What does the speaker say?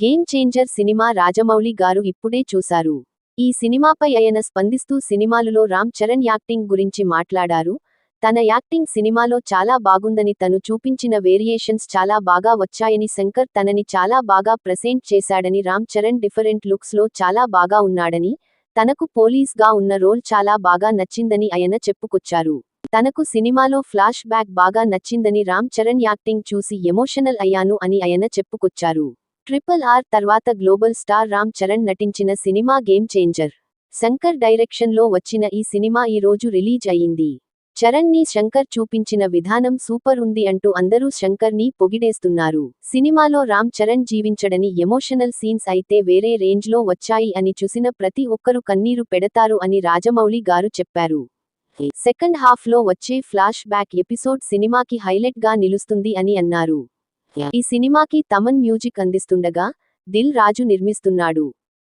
Game changer cinema Rajamouli గారు ఇప్పుడే చూశారు. ఈ సినిమాపై ఆయన స్పందిస్తూ సినిమాలులో రామ్ చరణ్ యాక్టింగ్ గురించి మాట్లాడారు. తన యాక్టింగ్ సినిమాలో చాలా బాగుందని తను చూపించిన వేరియేషన్స్ చాలా బాగా వచ్చాయని శంకర్ తనని చాలా బాగా ప్రెసెంట్ చేశాడని రామ్ చరణ్ డిఫరెంట్ లుక్స్లో చాలా బాగా ఉన్నాడని తనకు పోలీస్గా ఉన్న రోల్ చాలా బాగా నచ్చిందని ఆయన చెప్పుకొచ్చారు. తనకు సినిమాలో ఫ్లాష్ బ్యాక్ బాగా నచ్చిందని రామ్ చరణ్ యాక్టింగ్ చూసి ఎమోషనల్ అయ్యాను అని ఆయన చెప్పుకొచ్చారు. ట్రిపుల్ ఆర్ తర్వాత గ్లోబల్ స్టార్ రామ్ చరణ్ నటించిన సినిమా గేమ్ చేంజర్. శంకర్ డైరెక్షన్లో వచ్చిన ఈ సినిమా ఈ రోజు రిలీజ్ అయింది. చరణ్ని శంకర్ చూపించిన విధానం సూపర్ ఉంది అంటూ అందరూ శంకర్ని పొగిడేస్తున్నారు. సినిమాలో రామ్ చరణ్ జీవించడని ఎమోషనల్ సీన్స్ అయితే వేరే రేంజ్లో వచ్చాయి అని చూసిన ప్రతి ఒక్కరు కన్నీరు పెడతారు అని రాజమౌళి గారు చెప్పారు. సెకండ్ హాఫ్లో వచ్చే ఫ్లాష్ బ్యాక్ ఎపిసోడ్ సినిమాకి హైలైట్గా నిలుస్తుంది అని అన్నారు. ఈ సినిమాకి తమన్ మ్యూజిక్ అందిస్తుండగా దిల్ రాజు నిర్మిస్తున్నాడు.